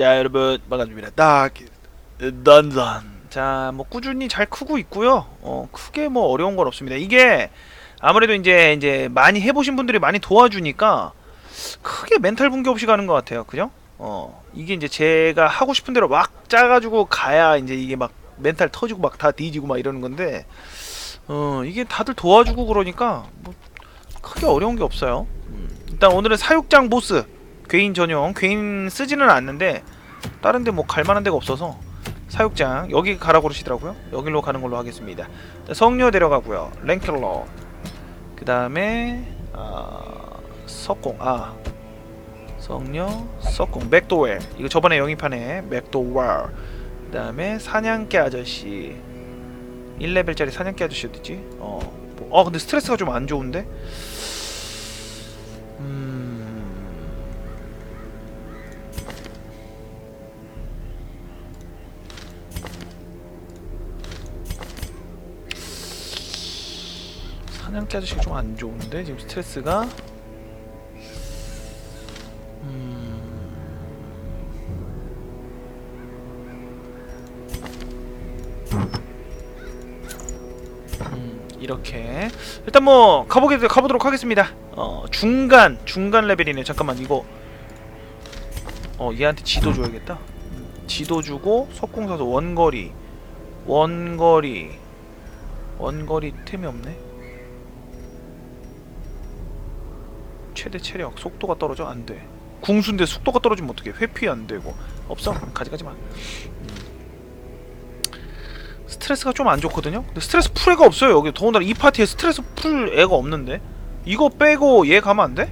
자 여러분 반갑습니다. 딱 던전. 자뭐 꾸준히 잘 크고 있고요. 어 크게 뭐 어려운 건 없습니다. 이게 아무래도 이제 이제 많이 해보신 분들이 많이 도와주니까 크게 멘탈 붕괴 없이 가는 것 같아요. 그죠? 어 이게 이제 제가 하고 싶은 대로 막 짜가지고 가야 이제 이게 막 멘탈 터지고 막 다 뒤지고 막 이러는 건데 어 이게 다들 도와주고 그러니까 뭐 크게 어려운 게 없어요. 음, 일단 오늘은 사육장 보스 괴인 전용 괴인 쓰지는 않는데 다른 데 뭐 갈만한 데가 없어서 사육장 여기 가라고 그러시더라고요. 여기로 가는 걸로 하겠습니다. 자, 성녀 데려가고요. 랭켈러. 그 다음에 아, 석공. 아 성녀 석공. 맥도웰. 이거 저번에 영입하네. 맥도웰. 그 다음에 사냥개 아저씨. 1레벨짜리 사냥개 아저씨 어디지? 어, 뭐, 아 근데 스트레스가 좀 안 좋은데? 음... 사냥개 아저씨가 좀 안 좋은데 지금 스트레스가 음, 이렇게 일단 뭐 가보게 가보도록 하겠습니다. 어 중간 중간 레벨이네. 잠깐만 이거 어 얘한테 지도 줘야겠다. 음, 지도 주고 석궁 사서 원거리 원거리 원거리 템이 없네. 최대 체력 속도가 떨어져 안 돼. 궁수인데 속도가 떨어지면 어떻게 회피 안 되고 없어 가져가지 마. 스트레스가 좀 안 좋거든요. 근데 스트레스 풀 애가 없어요. 여기 더군다나 이 파티에 스트레스 풀 애가 없는데 이거 빼고 얘 가면 안 돼?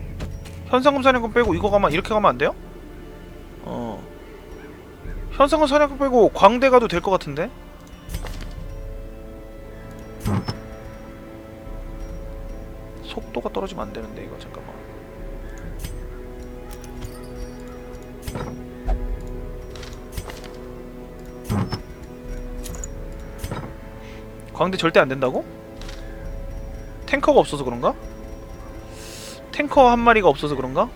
현상금 사냥꾼 빼고 이거 가면 이렇게 가면 안 돼요? 어 현상금 사냥꾼 빼고 광대 가도 될 것 같은데? 속도가 떨어지면 안 되는데 이거 잠깐만. 광대 절대 안 된다고? 탱커가 없어서 그런가? 탱커 한 마리가 없어서 그런가?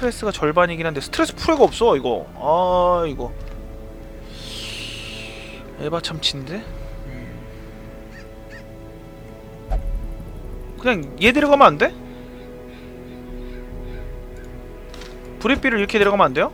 스트레스가 절반이긴 한데 스트레스 풀애가 없어 이거 아 이거 에바 참치인데? 음. 그냥 얘 데려가면 안 돼? 브레비를 이렇게 데려가면 안 돼요?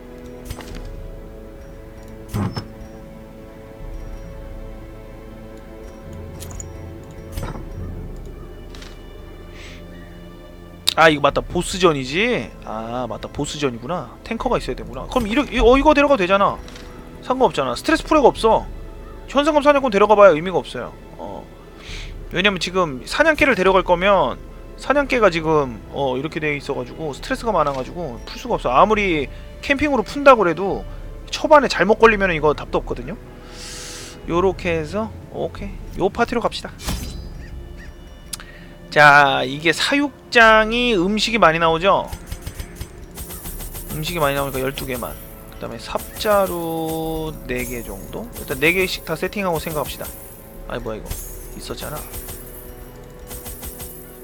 아 이거 맞다. 보스전이지? 아 맞다. 보스전이구나. 탱커가 있어야 되구나. 그럼 이러, 이, 어 이거 데려가도 되잖아. 상관없잖아. 스트레스 풀애가 없어. 현상금 사냥꾼 데려가봐야 의미가 없어요. 어. 왜냐면 지금 사냥개를 데려갈 거면 사냥개가 지금 어 이렇게 돼 있어가지고 스트레스가 많아가지고 풀 수가 없어. 아무리 캠핑으로 푼다고 해도 초반에 잘못 걸리면 이거 답도 없거든요. 요렇게 해서 오케이. 요 파티로 갑시다. 자 이게 사육장이 음식이 많이 나오죠? 음식이 많이 나오니까 12개만. 그 다음에 삽자루 4개 정도? 일단 4개씩 다 세팅하고 생각합시다. 아니 뭐야 이거? 있었잖아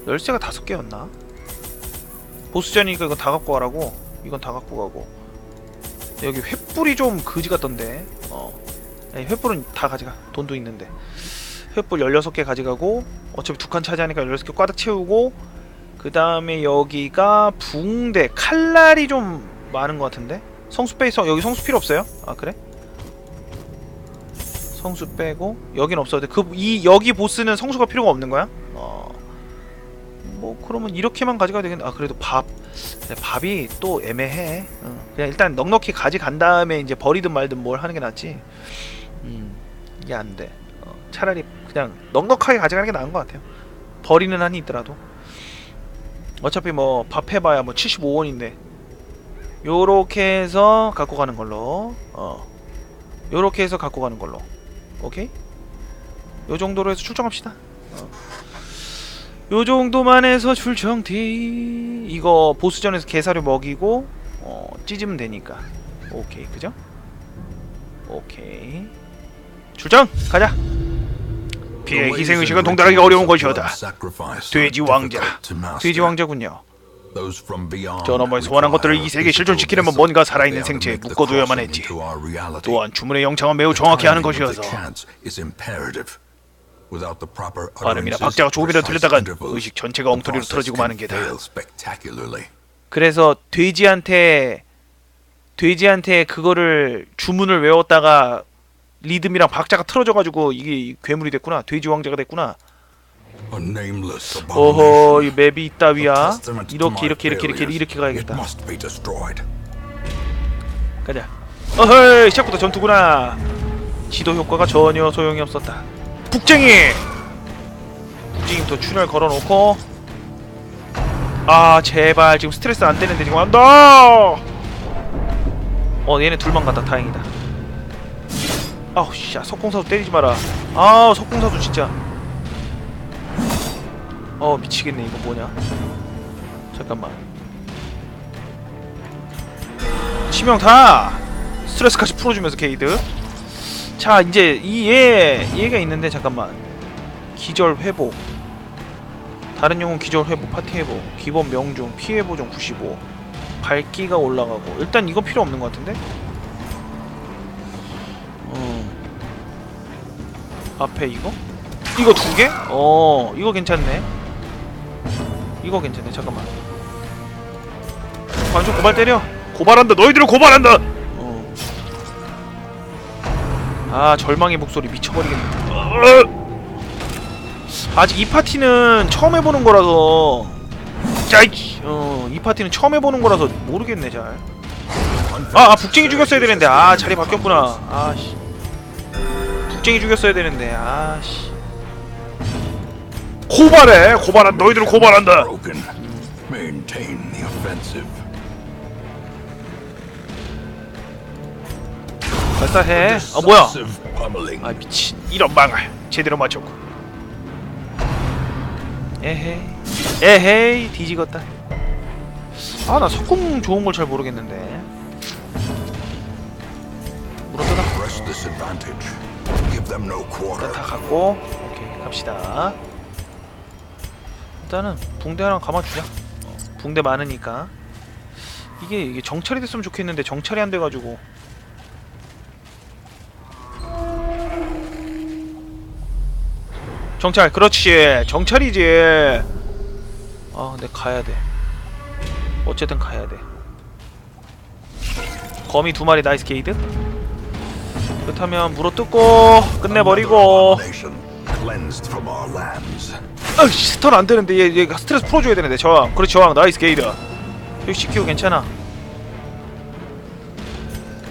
열쇠가 5개였나? 보스전이니까 이건 다 갖고 가라고? 이건 다 갖고 가고. 여기 횃불이 좀 거지 같던데. 어. 아니, 횃불은 다 가져가 돈도 있는데. 횃불 16개 가져가고 어차피 두 칸 차지하니까 16개 꽉 채우고 그 다음에 여기가 붕대 칼날이 좀 많은 것 같은데? 성수 빼 성, 여기 성수 필요 없어요? 아 그래? 성수 빼고 여긴 없어도 그이 여기 보스는 성수가 필요가 없는 거야? 어뭐 그러면 이렇게만 가져가야 되겠네. 아 그래도 밥. 근데 밥이 또 애매해. 어, 그냥 일단 넉넉히 가져간 다음에 이제 버리든 말든 뭘 하는 게 낫지. 음 이게 안돼. 어, 차라리 그냥 넉넉하게 가져가는 게 나은 것 같아요. 버리는 한이 있더라도. 어차피 뭐 밥 해봐야 뭐 75원인데. 요렇게 해서 갖고 가는 걸로. 어 요렇게 해서 갖고 가는 걸로. 오케이? 요 정도로 해서 출정합시다. 어. 요 정도만 해서 출정디 이거 보스전에서 개사료 먹이고 어 찢으면 되니까. 오케이 그죠? 오케이. 출정! 가자! 피해 희생의식은 동달하기 어려운 것이오다. 돼지 왕자. 돼지 왕자군요. 저 너머에 소환한 것들을 이 세계에 실존시키려면 뭔가 살아있는 생체에 묶어두어야만 했지. 또한 주문의 영창은 매우 정확히 하는 것이어서 발음이나 박자가 조금이라도 틀렸다간 의식 전체가 엉터리로 틀어지고 마는 게다. 그래서 돼지한테 돼지한테 그거를 주문을 외웠다가 리듬이랑 박자가 틀어져가지고 이게 괴물이 됐구나. 돼지 왕자가 됐구나. 어허 이 맵이 있다위야. 이렇게 이렇게 이렇게 이렇게 이렇게 가야겠다. 가자. 어허이 시작부터 전투구나. 지도 효과가 전혀 소용이 없었다. 북쟁이. 북쟁이부터 출혈 걸어놓고. 아 제발 지금 스트레스 안 되는데 지금 안다. 어 얘네 둘만 갔다 다행이다. 아우 씨, 야, 석공사도 때리지 마라. 아 석공사도 진짜. 어 미치겠네 이거 뭐냐? 잠깐만. 치명타 스트레스까지 풀어주면서 게이드. 자 이제 이얘 얘가 있는데 잠깐만. 기절 회복. 다른 영웅 기절 회복 파티 회복 기본 명중 피해 보정 95 밝기가 올라가고 일단 이거 필요 없는 것 같은데? 어. 앞에 이거? 이거 두 개? 어 이거 괜찮네 이거 괜찮네 잠깐만 관중 고발 때려 고발한다 너희들을 고발한다 아 절망의 목소리 미쳐버리겠네. 어. 아직 이 파티는 처음 해보는 거라서. 짜이 어이 파티는 처음 해보는 거라서 모르겠네 잘. 아, 아 북쟁이 죽였어야 되는데. 아 자리 바뀌었구나. 아씨. 북쟁이 죽였어야 되는데. 아씨. 고발해. 고발한 너희들을 고발한다 발사해. 아 뭐야? Decisive pummeling. 아 미친. 이런 망할. 제대로 맞췄고. 에헤이. 에헤이. 뒤지겠다. 아 나 석궁 좋은 걸 잘 모르겠는데. 물어뜯어. 일단 다 갖고 오케이 갑시다. 일단은 붕대 하나 감아주자. 어, 붕대 많으니까. 이게 이게 정찰이 됐으면 좋겠는데 정찰이 안 돼가지고 정찰 그렇지. 정찰이지. 아 근데 가야 돼. 어쨌든 가야 돼. 거미 두 마리 나이스 게이드? 그렇다면 물어뜯고 끝내버리고. 아이씨 스턴 안 되는데 얘, 얘 스트레스 풀어줘야 되는데 저항. 그렇지 저항. 나이스 게이드. 여기 시키고 괜찮아.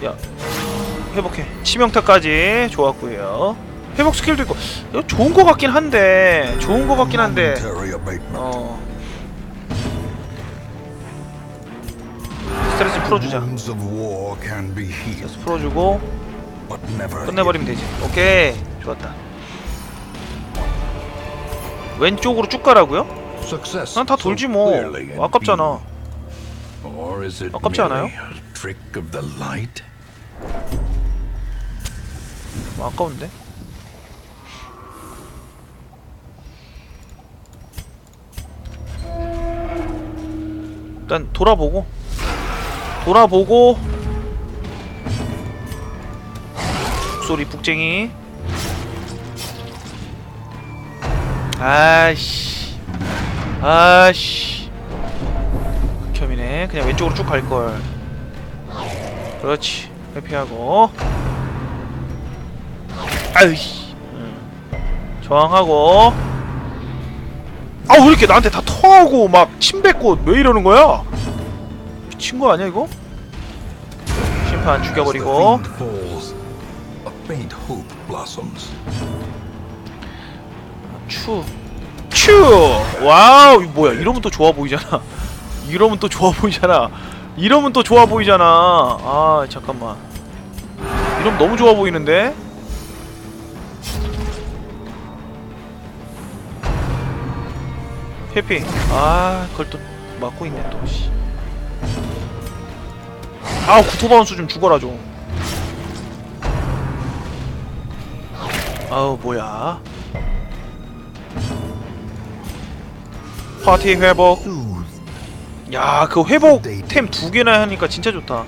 야 회복해. 치명타까지 좋았고요 회복 스킬도 있고 이거 좋은 거 같긴 한데 좋은 거 같긴 한데. 어 스트레스 풀어주자 스트레스 풀어주고 끝내버리면 되지 오케이 좋았다 왼쪽으로 쭉 가라고요? 난 다 돌지 뭐 아깝잖아 아깝지 않아요? 뭐 아까운데? 일단 돌아보고 돌아보고 소리 북쟁이. 아씨 아씨. 극혐이네. 그냥 왼쪽으로 쭉 갈걸. 그렇지. 회피하고. 아이씨. 저항하고 아 왜 이렇게 나한테 다 통하고 막 침 뱉고 왜 이러는 거야 미친 거 아니야 이거 심판 죽여버리고. 추. 추! 와우, 뭐야. 이러면 또 좋아 보이잖아. 이러면 또 좋아 보이잖아. 이러면 또 좋아 보이잖아. 아, 잠깐만. 이러면 너무 좋아 보이는데? 해피. 아, 그걸 또 막고 있네, 또, 씨. 아, 구토바운스 좀 죽어라, 좀. 아우, 뭐야. 파티 회복 야, 그 회복 템 두 개나 하니까 진짜 좋다.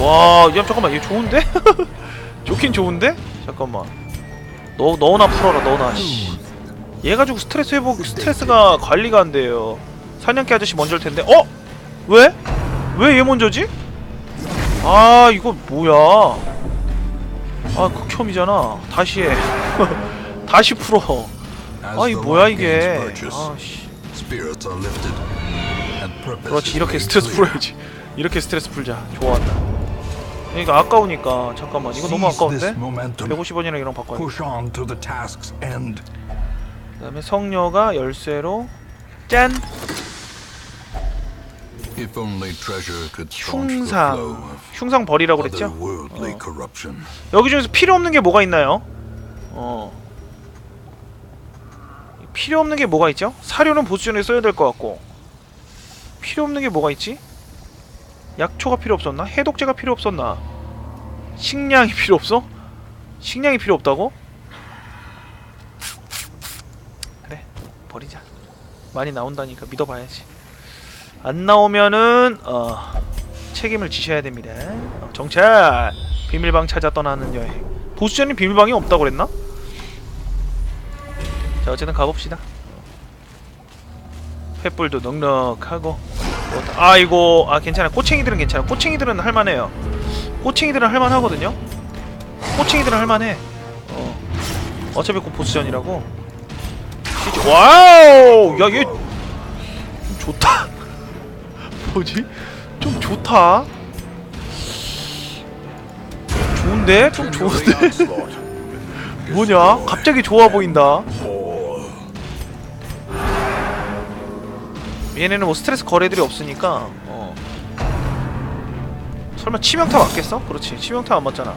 와, 야 잠깐만, 얘 좋은데? 좋긴 좋은데? 잠깐만. 너 너나 풀어라, 너나. 씨. 얘 가지고 스트레스 회복, 스트레스가 관리가 안 돼요. 사냥개 아저씨 먼저일 텐데. 어? 왜? 왜 얘 먼저지? 아, 이거 뭐야? 아, 극혐이잖아. 다시 해. 다시 풀어. As 아, 이 the 뭐야 이게? purchase, 아, 씨. spirits are lifted, and purpose 그렇지 이렇게 스트레스. 풀어야지 이렇게 스트레스 풀자 좋아한다 그러니까 아까우니까 잠깐만 이거 너무 아까운데? momentum. 150원이랑 이랑 바꿔야 돼 그 다음에 성녀가 열쇠로 짠! 흉상 흉상 버리라고 그랬죠? 어. 여기 중에서 필요 없는 게 뭐가 있나요? 어 필요 없는 게 뭐가 있죠? 사료는 보수전에 써야 될 것 같고 필요 없는 게 뭐가 있지? 약초가 필요 없었나? 해독제가 필요 없었나? 식량이 필요 없어? 식량이 필요 없다고? 그래 버리자. 많이 나온다니까 믿어봐야지. 안 나오면은 어 책임을 지셔야 됩니다. 어, 정찰! 비밀방 찾아 떠나는 여행. 보수전이 비밀방이 없다고 그랬나? 자 어쨌든 가봅시다. 횃불도 넉넉하고. 아이고 아 괜찮아. 꼬챙이들은 괜찮아. 꼬챙이들은 할만해요. 꼬챙이들은 할만하거든요? 꼬챙이들은 할만해. 어. 어차피 곧 보스전이라고 와우! 야 얘 좋다. 뭐지? 좀 좋다. 좋은데? 좀 좋은데? 뭐냐? 갑자기 좋아 보인다. 얘네는 뭐 스트레스 거래들이 없으니까 어. 설마 치명타 맞겠어? 그렇지. 치명타 안 맞잖아.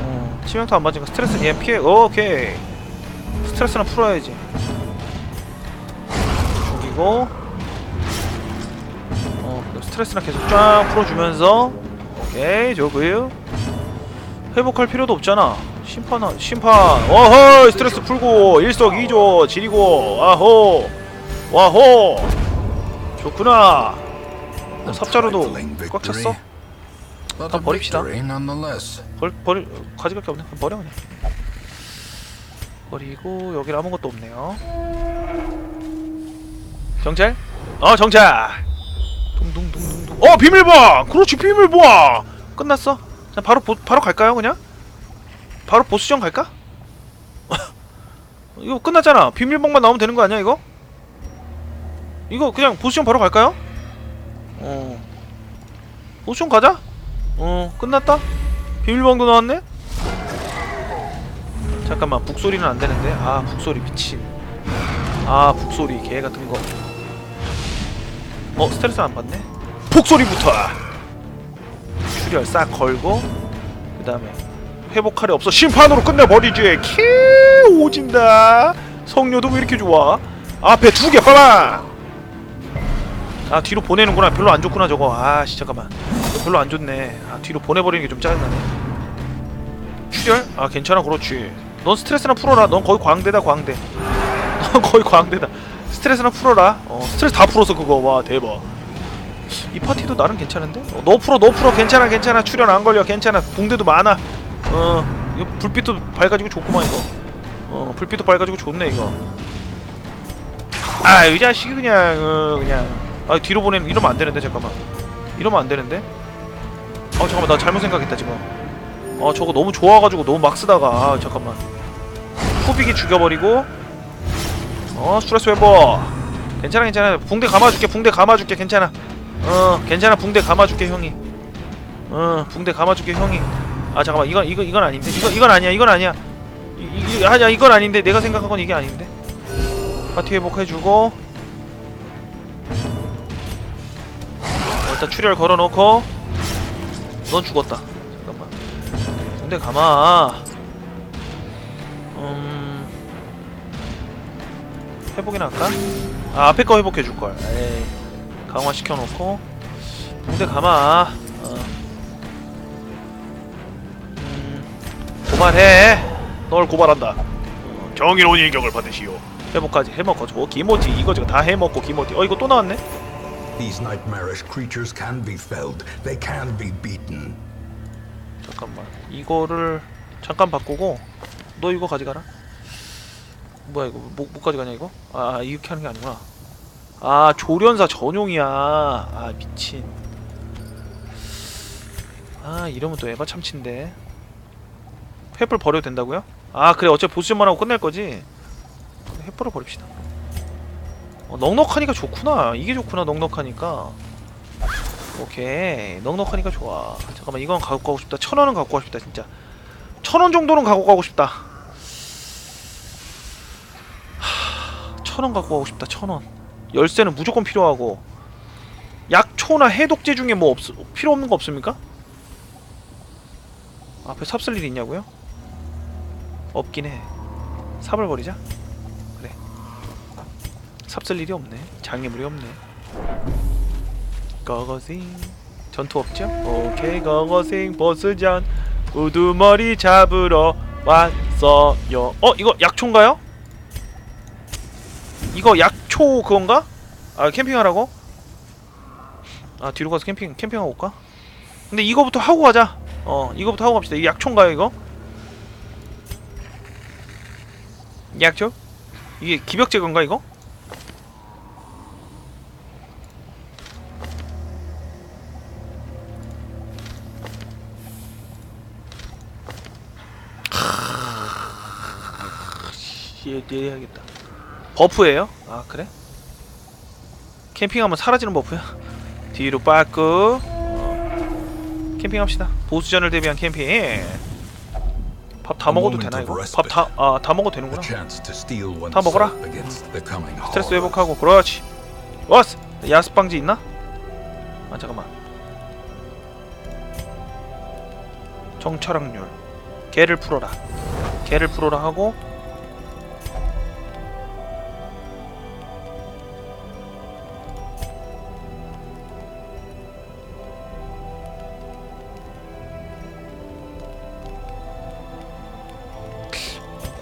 어, 치명타 안 맞으니까 스트레스 얘 피해. 오케이. 스트레스는 풀어야지 죽이고 어 그리고 스트레스는 계속 쫙 풀어주면서 오케이 좋고요 회복할 필요도 없잖아. 심판 심판. 어허 스트레스 풀고 일석이조 지리고 아호 와호. 좋구나. 어, 삽자루도 꽉 찼어? 다 버립시다. 벌, 버리 가져갈 게 없네. 버려 그냥. 버리고 여기 아무것도 없네요 정찰? 어 정찰 둥둥둥둥둥 어 비밀방 그렇지 비밀방 끝났어 자 바로 보, 바로 갈까요 그냥? 바로 보스전 갈까? 이거 끝났잖아 비밀방만 나오면 되는 거 아니야 이거? 이거 그냥 보스전 바로 갈까요? 어 보스전 가자 어 끝났다 비밀방도 나왔네? 잠깐만 북소리는 안 되는데 아 북소리 미친 아 북소리 개 같은 거 어 스트레스 안 받네? 북소리부터. 출혈 싹 걸고 그 다음에 회복하려 없어. 심판으로 끝내버리지. 키 오진다. 성녀도 왜 이렇게 좋아? 앞에 두개 빨라 아 뒤로 보내는구나. 별로 안 좋구나 저거. 아씨 잠깐만. 별로 안 좋네. 아 뒤로 보내버리는 게 좀 짜증나네. 출혈? 아 괜찮아 그렇지. 넌 스트레스나 풀어라. 넌 거의 광대다 광대. 넌 거의 광대다 스트레스나 풀어라. 어 스트레스 다 풀어서 그거. 와 대박. 이 파티도 나름 괜찮은데? 어, 너 풀어 너 풀어. 괜찮아 괜찮아. 출혈 안 걸려. 괜찮아. 붕대도 많아. 어 이거 불빛도 밝아지고 좋구만 이거. 어 불빛도 밝아지고 좋네 이거. 아이 자식이 그냥 어 그냥. 아 뒤로 보내는 이러면 안 되는데 잠깐만. 이러면 안 되는데? 아 잠깐만. 나 잘못 생각했다 지금. 아 저거 너무 좋아가지고 너무 막 쓰다가. 아 잠깐만. 후비기 죽여버리고 어 스트레스 회복 괜찮아 괜찮아. 붕대 감아줄게 붕대 감아줄게 괜찮아. 어 괜찮아 붕대 감아줄게 형이. 어 붕대 감아줄게 형이. 아 잠깐만 이건 이건 이건 아닌데? 이건 이건 아니야 이건 아니야. 이, 이 아니야 이건 아닌데. 내가 생각한 건 이게 아닌데? 파티 회복해주고. 어, 일단 출혈 걸어놓고. 넌 죽었다. 잠깐만. 붕대 감아 회복이나 할까? 아 앞에 거 회복해줄걸. 에이 강화시켜놓고. 붕대 감아. 어. 음, 고발해. 널 고발한다. 어, 정의로운 인격을 받으시오. 회복까지 해먹고 저 기모지 이거 지금 다 해먹고 기모지. 어 이거 또 나왔네? These nightmarish creatures can be felled. They can be beaten. 잠깐만. 이거를 잠깐 바꾸고 너 이거 가져가라 뭐야 이거 뭐, 뭐 가져가냐 이거? 아 이렇게 하는 게 아니구나. 아 조련사 전용이야. 아 미친. 아 이러면 또 에바 참치인데. 횃불 버려도 된다고요? 아 그래. 어차피 보스전만 하고 끝낼 거지? 횃불을 버립시다. 어, 넉넉하니까 좋구나. 이게 좋구나 넉넉하니까. 오케이. 넉넉하니까 좋아. 잠깐만 이건 갖고 가고 싶다. 천 원은 갖고 가고 싶다 진짜. 천원 정도는 갖고 가고 싶다 천 원 갖고 가고 싶다 천원. 열쇠는 무조건 필요하고. 약초나 해독제 중에 뭐 없, 필요 없는 거 없습니까? 앞에 삽쓸 일이 있냐고요? 없긴 해. 삽을 버리자. 그래. 삽쓸 일이 없네. 장애물이 없네. 거거싱 전투 없죠? 오케이 거거싱 보스전 우두머리 잡으러 왔어요. 어 이거 약초인가요? 이거 약초 그건가? 아 캠핑하라고? 아 뒤로 가서 캠핑 캠핑하고 올까? 근데 이거부터 하고 가자 어 이거부터 하고 갑시다 이 약초인가요 이거? 약초? 이게 기벽제 건가 이거? 얘 내야겠다. 버프예요? 아 그래? 캠핑하면 사라지는 버프야? 뒤로 빠꾸 어. 캠핑합시다. 보스전을 대비한 캠핑. 밥 다 먹어도 되나 이거? 밥 다 아 다 먹어도 되는구나. 다 먹어라. 스트레스. 회복하고 그렇지. 워스 야습 방지 있나? 아 잠깐만. 정철학률. 개를 풀어라. 개를 풀어라 하고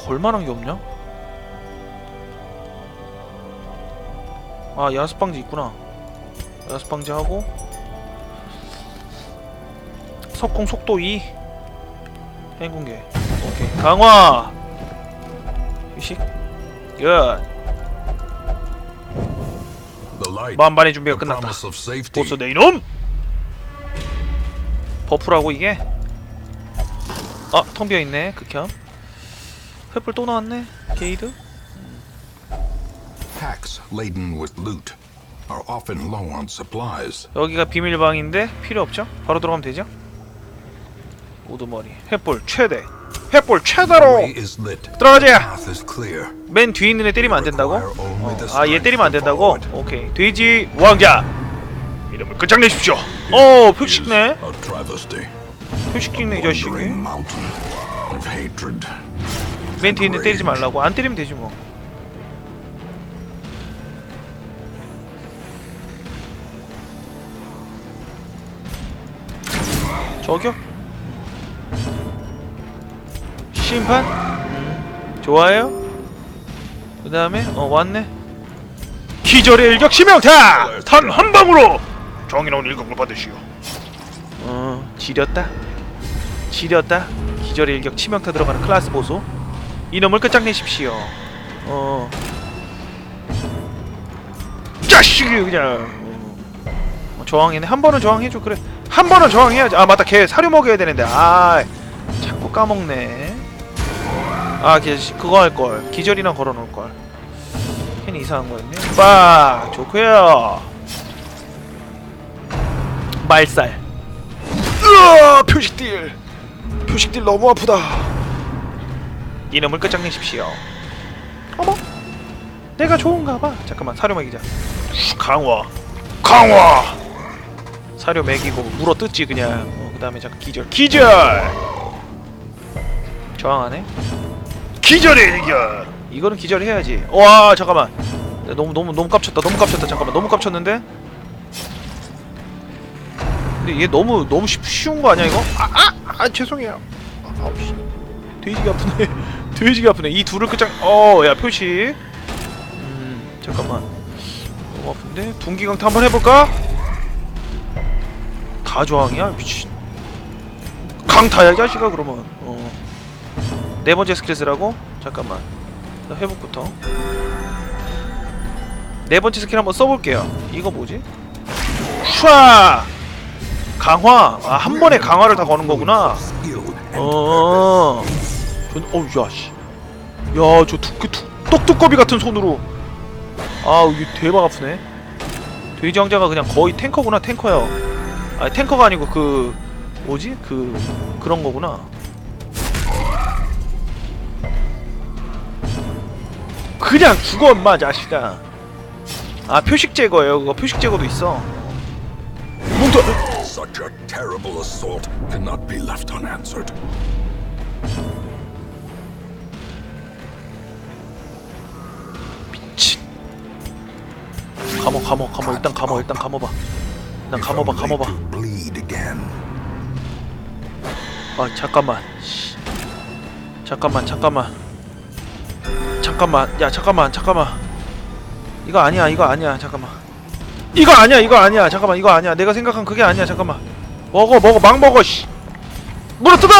걸만한 게 없냐? 아 야습 방지 있구나. 야습 방지 하고. 석공 속도 2 행군계. 오케이. 강화! 휴식. light, 만반의 준비가 끝났다. 보스 내 이놈! 버프라고 이게? 아 텅 비어있네. 극혐 횃불 또 나왔네 게이드 Packs laden with loot are often low on supplies. 여기가 비밀방인데 필요 없죠? 바로 들어가면 되죠? 우두머리 횃불 최대 횃불 최대로. 들어가자. 맨 뒤에 있는 애 때리면 안 된다고? Require only the 아얘 strength 때리면 안 된다고? 오케이 돼지 왕자 이름을 끝장내십시오 어 표식네 A travesty. 표식 찍네 이 자식이 맨 뒤에 있는 애 때리지 말라고. 안 때리면 되지 뭐. 저기요? 심판? 음, 좋아요? 그 다음에 어 왔네. 기절의 일격 치명타! 단 한 방으로! 정의로운 일격을 받으시오. 어 지렸다. 지렸다. 기절의 일격 치명타 들어가는 클라스 보소 이놈을 끝장내십시오. 어. 자식이 그냥. 어. 저항해네. 한 번은 저항해줘. 그래. 한 번은 저항해야지. 아 맞다. 걔 사료 먹여야 되는데. 아 자꾸 까먹네. 아 걔 그거 할 걸. 기절이나 걸어놓을 걸. 괜히 이상한 거였네. 빡 좋고요. 말살. 으아 표식딜. 표식딜 너무 아프다 이놈을 끝장내십시오. 어머 내가 좋은가 봐. 잠깐만 사료 먹이자. 강화. 강화! 사료 먹이고 물어 뜯지 그냥. 어, 그 다음에 잠깐 기절. 기절! 저항하네? 기절의 일격 이거는 기절해야지. 와 잠깐만. 네, 너무 너무 너무 깝쳤다. 너무 깝쳤다. 잠깐만. 너무 깝쳤는데? 근데 얘 너무 너무 쉬, 쉬운 거 아니야 이거? 아아 아, 죄송해요. 아, 아우 씨. 돼지가 아프네 돼지가 아프네. 이 둘을 끝장 어 야 표시. 음 잠깐만. 너무 아픈데? 둥기강타 한번 해볼까? 다 저항이야? 미친. 강타야 이 자식아 그러면. 어. 네 번째 스킬 쓰라고? 잠깐만. 나 회복부터. 네 번째 스킬 한번 써볼게요. 이거 뭐지? 슈아 강화. 아 한 번에 강화를 다 거는 거구나. 어. 전 어우 야씨. 야저 그 똑똑거비 같은 손으로. 아 이게 대박 아프네. 돼지 왕자가 그냥 거의 탱커구나 탱커야. 아 탱커가 아니고 그 뭐지 그 그런 거구나. 그냥 죽어 엄마 자식아. 아 표식 제거예요. 그거 표식 제거도 있어. 뭉터. Such a terrible assault cannot be left unanswered. 감어 감어 일단 감어 일단 감어봐. 일단 감어봐 감어봐. 아 잠깐만. 씨. 잠깐만 잠깐만. 잠깐만. 야 잠깐만 잠깐만. 이거 아니야 이거 아니야 잠깐만. 이거 아니야 이거 아니야. 잠깐만 이거 아니야. 내가 생각한 그게 아니야 잠깐만. 먹어 먹어 막 먹어 씨. 물어뜯어!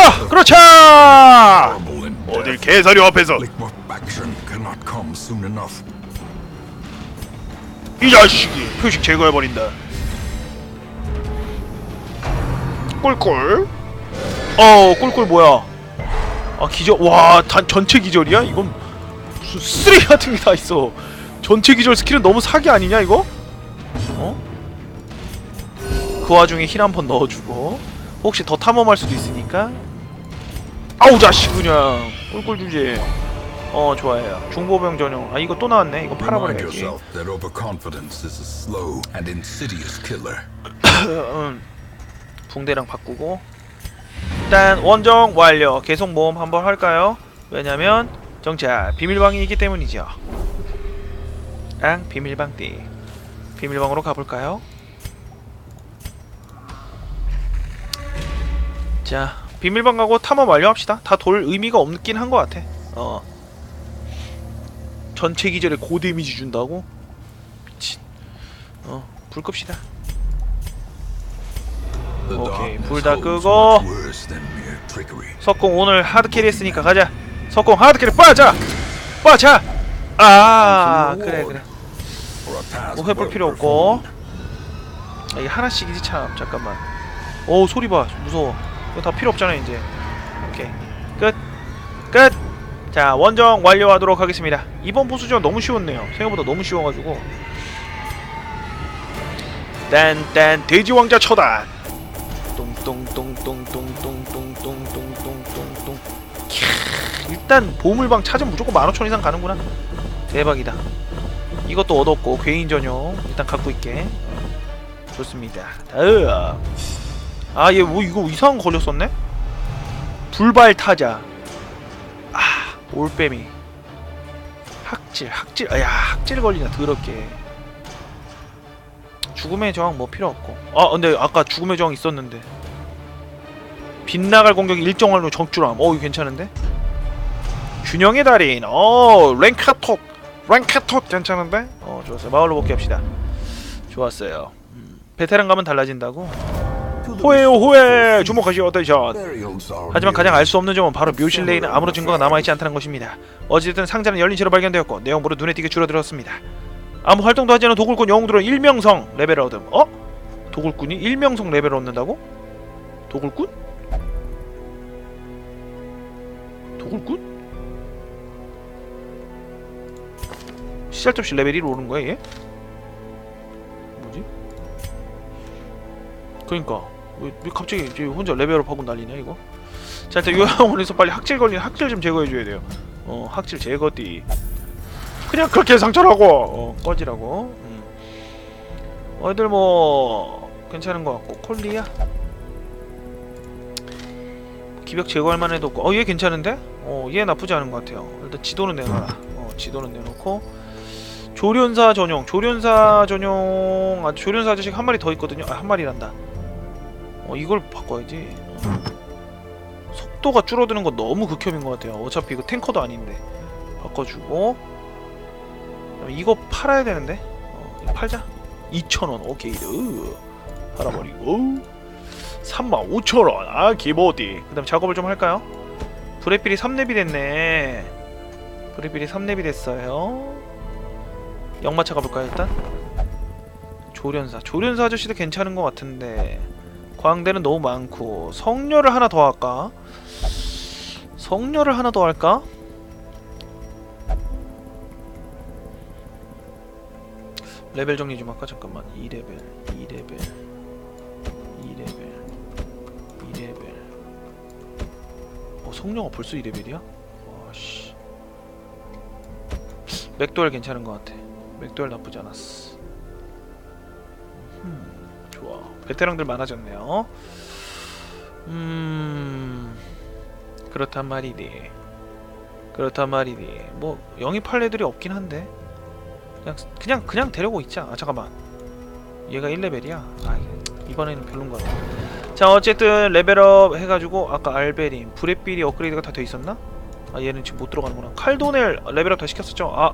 in 어딜. 개사료 앞에서 이 자식이. 표식 제거해버린다. 꿀꿀? 어 꿀꿀 뭐야? 아 기절 와 단, 전체 기절이야? 이건 무슨 쓰레기 같은 게 다 있어. 전체 기절 스킬은 너무 사기 아니냐 이거? 어? 그 와중에 힐 한 번 넣어주고. 혹시 더 탐험할 수도 있으니까. 아우 자식 그냥. 꿀꿀 주제 어 좋아해요. 중보병 전용. 아 이거 또 나왔네. 이거 팔아버려야지. 음, 붕대랑 바꾸고. 일단 원정 완료. 계속 모험 한번 할까요? 왜냐면 정찰 비밀방이 있기 때문이죠. 앙 비밀방 띠. 비밀방으로 가볼까요? 자 비밀방 가고 탐험 완료합시다. 다 돌 의미가 없긴 한 것 같아. 어 전체 기절에 고데미지 준다고? 미친. 어불 끕시다. The Okay, darkness 불다 holds 끄고. 석공 오늘 하드캐리 했으니까 가자. 석공 하드캐리 빠자 빠자 아 그래 그래. 뭐 해볼 필요 없고. 아, 이게 하나씩이지 참 잠깐만. 오 소리 봐. 무서워. 이거 다 필요 없잖아 이제. 오케이. 끝끝 자 원정 완료하도록 하겠습니다 이번 보스전 너무 쉬웠네요 생각보다 너무 쉬워가지고 딴딴 돼지 왕자 처단 똥똥똥똥똥똥똥똥똥똥똥똥 캬, 일단 보물방 찾으면 무조건 15,000 이상 가는구나 대박이다 이것도 얻었고 괴인 전용 일단 갖고 있게 좋습니다 다음 아얘 뭐 이거 이상한 거 걸렸었네 불발 타자 아 올빼미. 학질 학질 아야 학질 걸리냐 더럽게. 죽음의 저항 뭐 필요 없고. 아 근데 아까 죽음의 저항 있었는데. 빗나갈 공격이 일정 활로 적줄함. 어 이거 괜찮은데? 균형의 달인. 어 랭카톡. 랭카톡 괜찮은데? 어 좋았어요. 마을로 복귀합시다. 좋았어요. 음, 베테랑 가면 달라진다고 호해요 호해 주목하시오 are 하지만 가장 알 수 없는 점은 바로 묘실 내에는 아무런 증거가 남아있지 않다는 것입니다. 어찌됐든 상자는 열린 채로 발견되었고 내용물은 눈에 띄게 줄어들었습니다. 아무 활동도 하지 않은 도굴꾼 영웅들은 일명성 레벨 얻음. 어? 도굴꾼이 일명성 레벨 얻는다고? 도굴꾼? 도굴꾼? 시잘없이 레벨이 오른 거야 얘? 뭐지? 그니까 왜, 왜 갑자기 이제 혼자 레벨업 하고 난리냐 이거? 자 일단 요양원에서 빨리 학질 걸린 학질 좀 제거해줘야 돼요. 어 학질 제거띠. 그냥 그렇게 상처라고! 어 꺼지라고. 음. 어들 뭐 괜찮은 것 같고. 콜리야? 기벽 제거할 만해도 없고. 어 얘 괜찮은데? 어 얘 나쁘지 않은 것 같아요. 일단 지도는 내놔라. 어 지도는 내놓고. 조련사 전용. 조련사 전용 아 조련사 아저씨 한 마리 더 있거든요. 아 한 마리란다 어 이걸 바꿔야지. 어. 속도가 줄어드는 건 너무 극혐인 것 같아요. 어차피 이거 탱커도 아닌데. 바꿔주고. 이거 팔아야 되는데? 어, 팔자. 2,000원. 오케이. 으 팔아버리고. 35,000원. 아 기모디. 그 다음 작업을 좀 할까요? 브레필이 3렙이 됐네. 브레필이 3렙이 됐어요. 역마차 가볼까요 일단? 조련사. 조련사 아저씨도 괜찮은 것 같은데 광대는 너무 많고 성녀를 하나 더 할까? 성녀를 하나 더 할까? 레벨 정리 좀 할까? 잠깐만 2레벨 2레벨 2레벨 2레벨 어 성녀가 벌써 2레벨이야? 와씨 맥도웰 괜찮은 것 같아 맥도웰 나쁘지 않았어 베테랑들 많아졌네요. 음 그렇단 말이니. 그렇단 말이니. 뭐 영입할 애들이 없긴 한데. 그냥 그냥 그냥 데려고 있자. 아 잠깐만. 얘가 1레벨이야? 아 이번에는 별론 것 같아. 자 어쨌든 레벨업 해가지고 아까 알베린 브레필이 업그레이드가 다 돼 있었나? 아 얘는 지금 못 들어가는구나. 칼도넬 레벨업 다 시켰었죠? 아.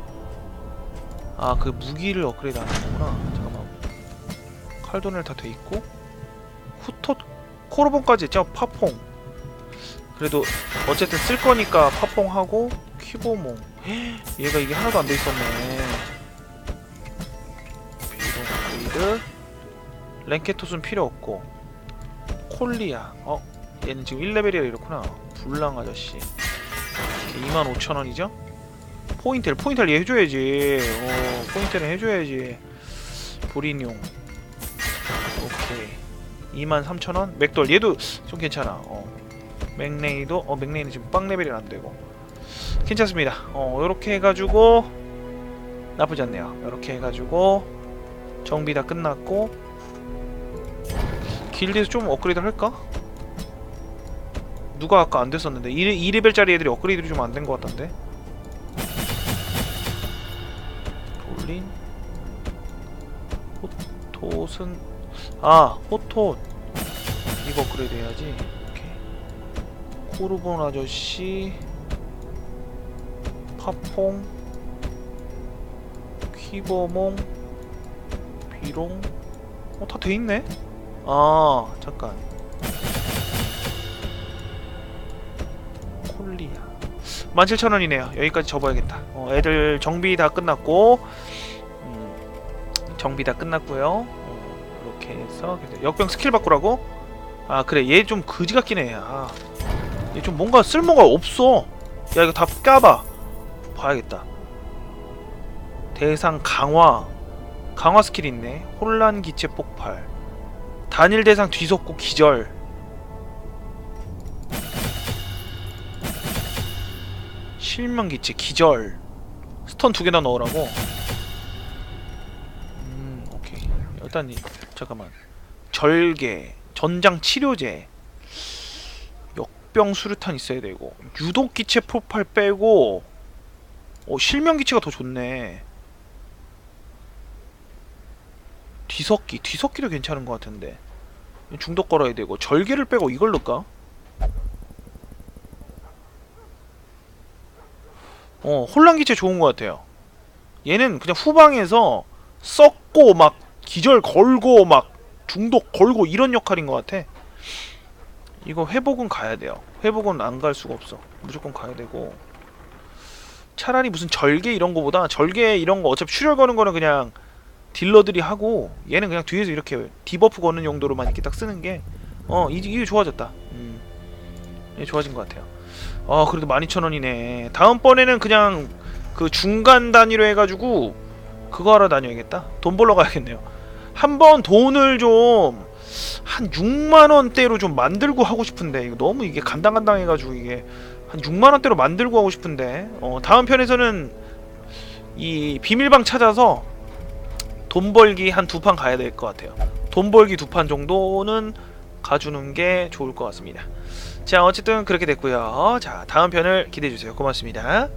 아 그 무기를 업그레이드 안 했구나 칼도넬 다돼 있고 후토 코르본까지 했죠? 파퐁. 그래도 어쨌든 쓸 거니까 파퐁하고 퀴보몽. 얘가 이게 하나도 안 돼 있었네. 업그레이드. 랭케토스는 필요 없고. 콜리아. 어? 얘는 지금 1레벨이라 이렇구나. 불랑 아저씨. 25,000원이죠? 포인텔 포인텔 얘 해줘야지. 어 포인텔은 해줘야지. 보린용 오케이 23,000원? 맥돌. 얘도 좀 괜찮아. 어. 맥레이도? 어 맥레이는 지금 빵 레벨이 안 되고. 괜찮습니다. 어 요렇게 해가지고 나쁘지 않네요. 요렇게 해가지고 정비 다 끝났고. 길드에서 좀 업그레이드 할까? 누가 아까 안 됐었는데. 2, 2레벨짜리 애들이 업그레이드가 좀안 된 것 같던데. 돌린. 호톳은 아 호톳. 이거 업그레이드 해야지. 코르본 아저씨. 파퐁. 퀴버몽. 비롱. 어 다 돼있네? 아 잠깐. 콜리아. 17,000원이네요. 여기까지 접어야겠다. 어, 애들 정비 다 끝났고. 음, 정비 다 끝났고요. 어, 이렇게 해서 역병 스킬 바꾸라고? 아 그래. 얘 좀 그지 같긴 해. 아, 얘좀 뭔가 쓸모가 없어. 야 이거 다 까봐. 봐야겠다. 대상 강화. 강화 스킬 있네. 혼란 기체 폭발. 단일 대상 뒤섞고 기절. 실명 기체 기절. 스턴 두 개나 넣으라고? 음 오케이. 일단 이, 잠깐만. 절개 전장 치료제. 역병 수류탄 있어야 되고 유독 기체 폭발 빼고 어 실명 기체가 더 좋네. 뒤섞기 뒤섞기도 괜찮은 것 같은데. 중독 걸어야 되고 절개를 빼고 이걸 넣을까? 어 혼란기체 좋은 것 같아요. 얘는 그냥 후방에서 썩고 막 기절 걸고 막 중독 걸고 이런 역할인 것 같아. 이거 회복은 가야 돼요. 회복은 안 갈 수가 없어. 무조건 가야 되고. 차라리 무슨 절개 이런 거보다 절개 이런 거 어차피 출혈 거는 거는 그냥 딜러들이 하고 얘는 그냥 뒤에서 이렇게 디버프 거는 용도로만 이렇게 딱 쓰는 게 어 이게 좋아졌다. 음. 이게 좋아진 것 같아요. 아 그래도 12,000원이네. 다음번에는 그냥 그 중간 단위로 해가지고 그거 하러 다녀야겠다. 돈 벌러 가야겠네요 한번 돈을 좀 한 6만 원대로 좀 만들고 하고 싶은데 이거 너무 이게 간당간당해 가지고 이게 한 6만 원대로 만들고 하고 싶은데 어 다음 편에서는 이 비밀방 찾아서 돈 벌기 한 두 판 가야 될 것 같아요. 돈 벌기 두 판 정도는 가주는 게 좋을 것 같습니다. 자, 어쨌든 그렇게 됐고요. 자, 다음 편을 기대해 주세요. 고맙습니다.